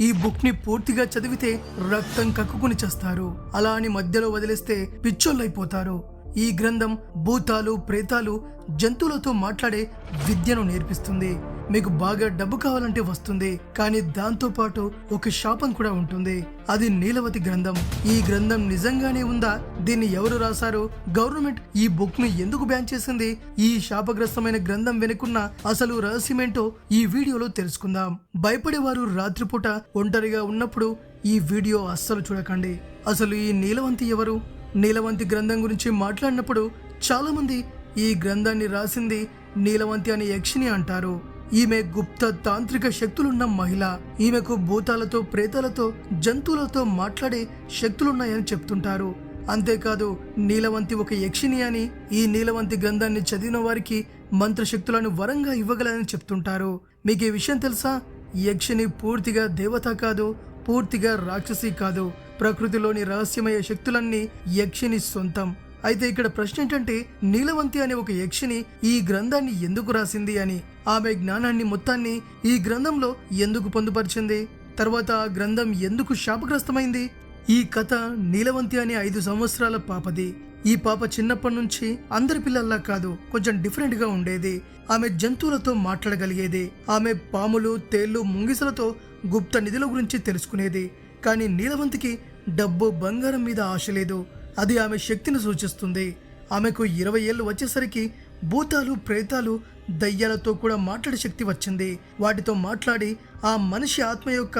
ఈ బుక్ని పూర్తిగా చదివితే రక్తం కక్కుకుని చేస్తారు. అలా అని మధ్యలో వదిలేస్తే పిచ్చోళ్ళైపోతారు. ఈ గ్రంథం భూతాలు ప్రేతాలు జంతువులతో మాట్లాడే విద్యను నేర్పిస్తుంది. మీకు బాగా డబ్బు కావాలంటే వస్తుంది కానీ దాంతో పాటు ఒక శాపం కూడా ఉంటుంది. అది నీలవతి గ్రంథం. ఈ గ్రంథం నిజంగానే ఉందా? దీన్ని ఎవరు రాశారు? గవర్నమెంట్ ఈ బుక్ను ఎందుకు బ్యాన్ చేసింది? ఈ శాపగ్రస్తమైన గ్రంథం వెనుకున్న అసలు రహస్యమేంటో ఈ వీడియోలో తెలుసుకుందాం. భయపడేవారు రాత్రిపూట ఒంటరిగా ఉన్నప్పుడు ఈ వీడియో అస్సలు చూడకండి. అసలు ఈ నీలవంతి ఎవరు? నీలవంతి గ్రంథం గురించి మాట్లాడినప్పుడు చాలా మంది ఈ గ్రంథాన్ని రాసింది నీలవంతి అనే యక్షిని అంటారు. ఈమె గుప్త తాంత్రిక శక్తులున్న మహిళ. ఈమెకు భూతాలతో ప్రేతాలతో జంతువులతో మాట్లాడే శక్తులున్నాయని చెప్తుంటారు. అంతేకాదు నీలవంతి ఒక యక్షిని అని ఈ నీలవంతి గ్రంథాన్ని చదివిన వారికి మంత్రశక్తులను వరంగా ఇవ్వగలని చెప్తుంటారు. మీకు ఈ విషయం తెలుసా? యక్షిని పూర్తిగా దేవత కాదు పూర్తిగా రాక్షసి కాదు. ప్రకృతిలోని రహస్యమయ శక్తులన్నీ యక్షిని సొంతం. అయితే ఇక్కడ ప్రశ్న ఏంటంటే నీలవంతి అనే ఒక యక్షిని ఈ గ్రంథాన్ని ఎందుకు రాసింది అని? ఆమె జ్ఞానాన్ని మొత్తాన్ని ఈ గ్రంథంలో ఎందుకు పొందుపరిచింది? తర్వాత ఆ గ్రంథం ఎందుకు శాపగ్రస్తమైంది? ఈ కథ నీలవంతి అనే ఐదు సంవత్సరాల పాపది. ఈ పాప చిన్నప్పటి నుంచి అందరి పిల్లల్లా కాదు కొంచెం డిఫరెంట్గా ఉండేది. ఆమె జంతువులతో మాట్లాడగలిగేది. ఆమె పాములు తేళ్ళు ముంగిసలతో గుప్త నిధుల గురించి తెలుసుకునేది. కానీ నీలవంతికి డబ్బు బంగారం మీద ఆశ లేదు. అది ఆమె శక్తిని సూచిస్తుంది. ఆమెకు ఇరవై ఏళ్ళు వచ్చేసరికి భూతాలు ప్రేతాలు దయ్యాలతో కూడా మాట్లాడే శక్తి వచ్చింది. వాటితో మాట్లాడి ఆ మనిషి ఆత్మ యొక్క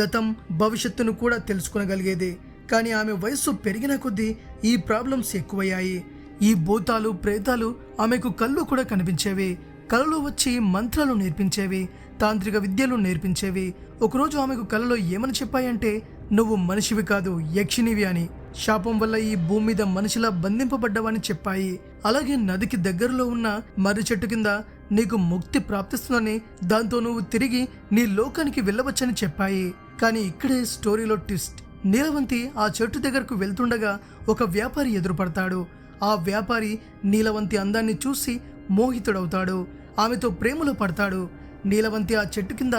గతం భవిష్యత్తును కూడా తెలుసుకునగలిగేది. కానీ ఆమె వయస్సు పెరిగిన కొద్దీ ఈ ప్రాబ్లమ్స్ ఎక్కువయ్యాయి. ఈ భూతాలు ప్రేతాలు ఆమెకు కళ్ళు కూడా కనిపించేవి. కలలో వచ్చి మంత్రాలు నేర్పించేవి తాంత్రిక విద్యలు నేర్పించేవి. ఒకరోజు ఆమెకు కలలో ఏమని చెప్పాయంటే నువ్వు మనిషివి కాదు యక్షినివి అని. శాపం వల్ల ఈ భూమి మీద మనిషిలా బంధింపబడ్డావని చెప్పాయి. అలాగే నదికి దగ్గరలో ఉన్న మర్రి చెట్టు కింద నీకు ముక్తి ప్రాప్తిస్తుందని దాంతో నువ్వు తిరిగి నీ లోకానికి వెళ్ళవచ్చని చెప్పాయి. కానీ ఇక్కడే స్టోరీలో ట్విస్ట్. నీలవంతి ఆ చెట్టు దగ్గరకు వెళ్తుండగా ఒక వ్యాపారి ఎదురుపడతాడు. ఆ వ్యాపారి నీలవంతి అందాన్ని చూసి మోహితుడవుతాడు. ఆమెతో ప్రేమలో పడతాడు. నీలవంతి ఆ చెట్టు కింద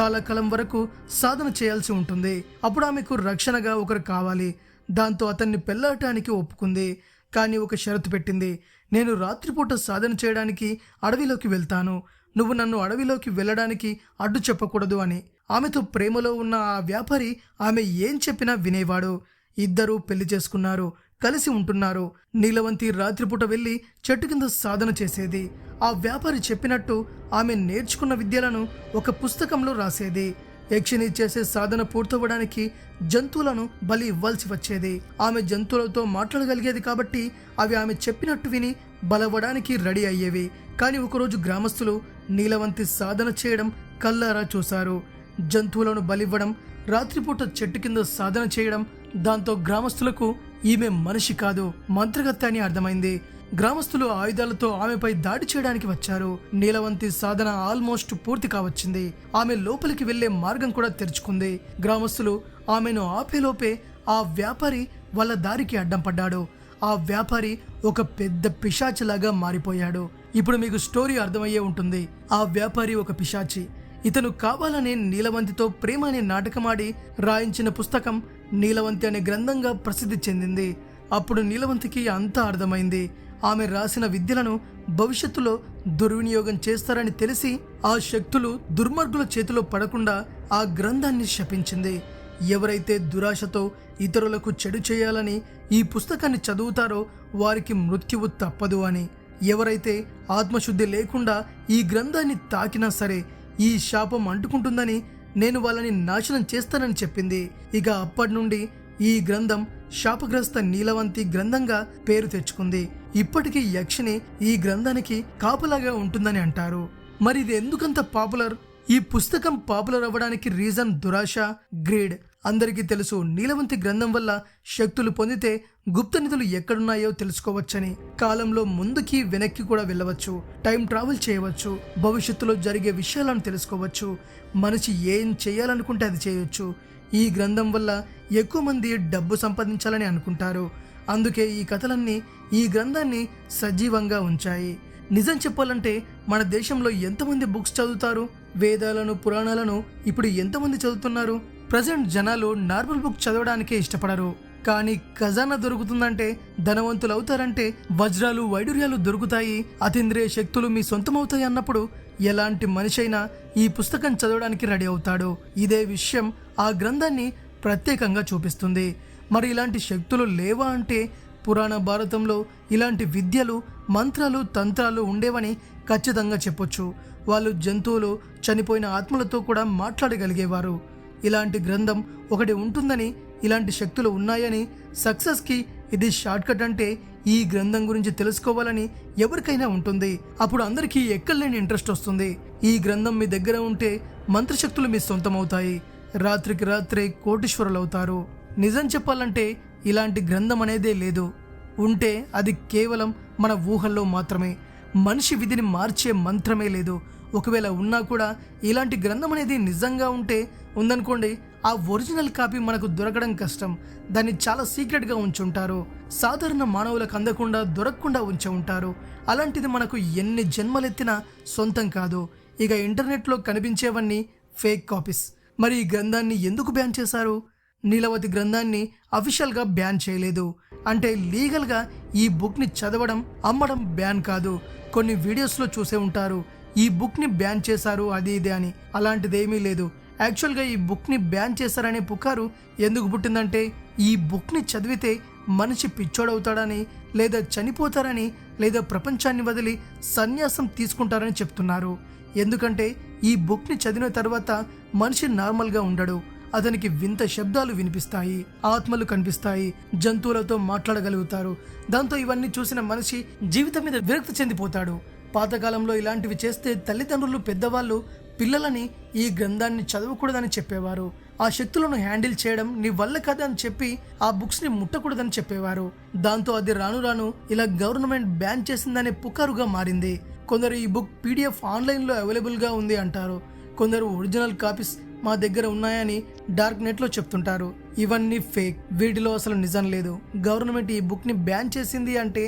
చాలా కాలం వరకు సాధన చేయాల్సి ఉంటుంది. అప్పుడు ఆమెకు రక్షణగా ఒకరు కావాలి. దాంతో అతన్ని పెళ్ళాటానికి ఒప్పుకుంది. కానీ ఒక షరతు పెట్టింది. నేను రాత్రిపూట సాధన చేయడానికి అడవిలోకి వెళ్తాను. నువ్వు నన్ను అడవిలోకి వెళ్ళడానికి అడ్డు చెప్పకూడదు అని. ఆమెతో ప్రేమలో ఉన్న ఆ వ్యాపారి ఆమె ఏం చెప్పినా వినేవాడు. ఇద్దరూ పెళ్ళి చేసుకున్నారు. కలిసి ఉంటున్నారు. నీలవంతి రాత్రిపూట వెళ్ళి చెట్టు కింద సాధన చేసేది. ఆ వ్యాపారి చెప్పినట్టు ఆమె నేర్చుకున్న విద్యలను ఒక పుస్తకంలో రాసేది. యక్షిని చేసే సాధన పూర్తవ్వడానికి జంతువులను బలి ఇవ్వాల్సి వచ్చేది. ఆమె జంతువులతో మాట్లాడగలిగేది కాబట్టి అవి ఆమె చెప్పినట్టు విని బలవ్వడానికి రెడీ అయ్యేవి. కానీ ఒకరోజు గ్రామస్తులు నీలవంతి సాధన చేయడం కల్లారా చూశారు. జంతువులను బలివ్వడం రాత్రిపూట చెట్టు కింద సాధన చేయడం దాంతో గ్రామస్తులకు ఈమె మనిషి కాదు మంత్రగత్తె అని అర్థమైంది. గ్రామస్తులు ఆయుధాలతో ఆమెపై దాడి చేయడానికి వచ్చారు. నీలవంతి సాధన ఆల్మోస్ట్ పూర్తి కావచ్చింది. ఆమె లోపలికి వెళ్ళే మార్గం కూడా తెరుచుకుంది. గ్రామస్తులు ఆమెను ఆపేలోపే ఆ వ్యాపారి వాళ్ళ దారికి అడ్డం పడ్డాడు. ఆ వ్యాపారి ఒక పెద్ద పిశాచిలాగా మారిపోయాడు. ఇప్పుడు మీకు స్టోరీ అర్థమయ్యే ఉంటుంది. ఆ వ్యాపారి ఒక పిశాచి. ఇతను కావాలనే నీలవంతితో ప్రేమ అనే నాటకమాడి రాయించిన పుస్తకం నీలవంతి అనే గ్రంథంగా ప్రసిద్ధి చెందింది. అప్పుడు నీలవంతికి అంతా అర్థమైంది. ఆమె రాసిన విద్యలను భవిష్యత్తులో దుర్వినియోగం చేస్తారని తెలిసి ఆ శక్తులు దుర్మార్గుల చేతిలో పడకుండా ఆ గ్రంథాన్ని శపించింది. ఎవరైతే దురాశతో ఇతరులకు చెడు చేయాలని ఈ పుస్తకాన్ని చదువుతారో వారికి మృత్యువు తప్పదు అని. ఎవరైతే ఆత్మశుద్ధి లేకుండా ఈ గ్రంథాన్ని తాకినా సరే ఈ శాపం అంటుకుంటుందని నేను వాళ్ళని నాశనం చేస్తానని చెప్పింది. ఇక అప్పటి నుండి ఈ గ్రంథం శాపగ్రస్త నీలవంతి గ్రంథంగా పేరు తెచ్చుకుంది. ఇప్పటికీ యక్షిని ఈ గ్రంథానికి కాపులాగా ఉంటుందని అంటారు. మరి ఇది ఎందుకంత పాపులర్? ఈ పుస్తకం పాపులర్ అవ్వడానికి రీజన్ దురాశ గ్రేడ్. అందరికీ తెలుసు నీలవంతి గ్రంథం వల్ల శక్తులు పొందితే గుప్త నిధులు ఎక్కడున్నాయో తెలుసుకోవచ్చని. కాలంలో ముందుకి వెనక్కి కూడా వెళ్ళవచ్చు. టైం ట్రావెల్ చేయవచ్చు. భవిష్యత్తులో జరిగే విషయాలను తెలుసుకోవచ్చు. మనిషి ఏం చేయాలనుకుంటే అది చేయొచ్చు. ఈ గ్రంథం వల్ల ఎక్కువ మంది డబ్బు సంపాదించాలని అనుకుంటారు. అందుకే ఈ కథలన్నీ ఈ గ్రంథాన్ని సజీవంగా ఉంచాయి. నిజం చెప్పాలంటే మన దేశంలో ఎంతమంది బుక్స్ చదువుతారు? వేదాలను పురాణాలను ఇప్పుడు ఎంతమంది చదువుతున్నారు? ప్రజెంట్ జనాలు నార్మల్ బుక్ చదవడానికే ఇష్టపడరు. కానీ ఖజానా దొరుకుతుందంటే ధనవంతులు అవుతారంటే వజ్రాలు వైడూర్యాలు దొరుకుతాయి. అతీంద్రియ శక్తులు మీ సొంతమవుతాయి అన్నప్పుడు ఎలాంటి మనిషి అయినా ఈ పుస్తకం చదవడానికి రెడీ అవుతాడు. ఇదే విషయం ఆ గ్రంథాన్ని ప్రత్యేకంగా చూపిస్తుంది. మరి ఇలాంటి శక్తులు లేవా అంటే? పురాణ భారతంలో ఇలాంటి విద్యలు మంత్రాలు తంత్రాలు ఉండేవని ఖచ్చితంగా చెప్పొచ్చు. వాళ్ళు జంతువులు చనిపోయిన ఆత్మలతో కూడా మాట్లాడగలిగేవారు. ఇలాంటి గ్రంథం ఒకటి ఉంటుందని ఇలాంటి శక్తులు ఉన్నాయని సక్సెస్కి ఇది షార్ట్కట్ అంటే ఈ గ్రంథం గురించి తెలుసుకోవాలని ఎవరికైనా ఉంటుంది. అప్పుడు అందరికీ ఎక్కడలేని ఇంట్రెస్ట్ వస్తుంది. ఈ గ్రంథం మీ దగ్గర ఉంటే మంత్రశక్తులు మీ సొంతమవుతాయి. రాత్రికి రాత్రే కోటీశ్వరులవుతారు. అవుతారు నిజం చెప్పాలంటే ఇలాంటి గ్రంథం అనేదే లేదు. ఉంటే అది కేవలం మన ఊహల్లో మాత్రమే. మనిషి విధిని మార్చే మంత్రమే లేదు. ఒకవేళ ఉన్నా కూడా ఇలాంటి గ్రంథం అనేది నిజంగా ఉంటే ఉందనుకోండి ఆ ఒరిజినల్ కాపీ మనకు దొరకడం కష్టం. దాన్ని చాలా సీక్రెట్గా ఉంచుంటారు. సాధారణ మానవులకు అందకుండా దొరకకుండా ఉంచి ఉంటారు. అలాంటిది మనకు ఎన్ని జన్మలెత్తినా సొంతం కాదు. ఇక ఇంటర్నెట్లో కనిపించేవన్నీ ఫేక్ కాపీస్. మరి ఈ గ్రంథాన్ని ఎందుకు బ్యాన్ చేశారు? నీలవతి గ్రంథాన్ని అఫీషియల్గా బ్యాన్ చేయలేదు. అంటే లీగల్గా ఈ బుక్ని చదవడం అమ్మడం బ్యాన్ కాదు. కొన్ని వీడియోస్లో చూసే ఉంటారు. ఈ బుక్ని బ్యాన్ చేశారు అది ఇది అని. అలాంటిదేమీ లేదు. యాక్చువల్గా ఈ బుక్ని బ్యాన్ చేశారనే పుకారు ఎందుకు పుట్టిందంటే ఈ బుక్ని చదివితే మనిషి పిచ్చోడవుతాడని లేదా చనిపోతారని లేదా ప్రపంచాన్ని వదిలి సన్యాసం తీసుకుంటారని చెప్తున్నారు. ఎందుకంటే ఈ బుక్ని చదివిన తర్వాత మనిషి నార్మల్గా ఉండడు. అతనికి వింత శబ్దాలు వినిపిస్తాయి ఆత్మలు కనిపిస్తాయి జంతువులతో మాట్లాడగలుగుతారు. దాంతో ఇవన్నీ చూసిన మనిషి జీవితం మీద విరక్తి చెందిపోతాడు. పాతకాలంలో ఇలాంటివి చేస్తే తల్లిదండ్రులు పెద్దవాళ్ళు పిల్లలని ఈ గ్రంథాన్ని చదవకూడదని చెప్పేవారు. ఆ శక్తులను హ్యాండిల్ చేయడం నీ వల్ల కదా అని చెప్పి ఆ బుక్స్ని ముట్టకూడదని చెప్పేవారు. దాంతో అది రాను రాను ఇలా గవర్నమెంట్ బ్యాన్ చేసిందనే పుకారుగా మారింది. కొందరు ఈ బుక్ పీడిఎఫ్ ఆన్లైన్లో అవైలబుల్గా ఉంది అంటారు. కొందరు ఒరిజినల్ కాపీస్ మా దగ్గర ఉన్నాయని డార్క్ నెట్లో చెప్తుంటారు. ఇవన్నీ ఫేక్. వీటిలో అసలు నిజం లేదు. గవర్నమెంట్ ఈ బుక్ని బ్యాన్ చేసింది అంటే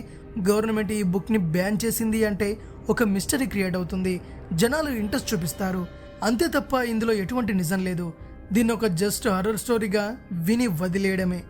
గవర్నమెంట్ ఈ బుక్ని బ్యాన్ చేసింది అంటే ఒక మిస్టరీ క్రియేట్ అవుతుంది. జనాలు ఇంట్రెస్ట్ చూపిస్తారు. అంతే తప్ప ఇందులో ఎటువంటి నిజం లేదు. దీన్ని ఒక జస్ట్ హర్రర్ స్టోరీగా విని వదిలేయడమే.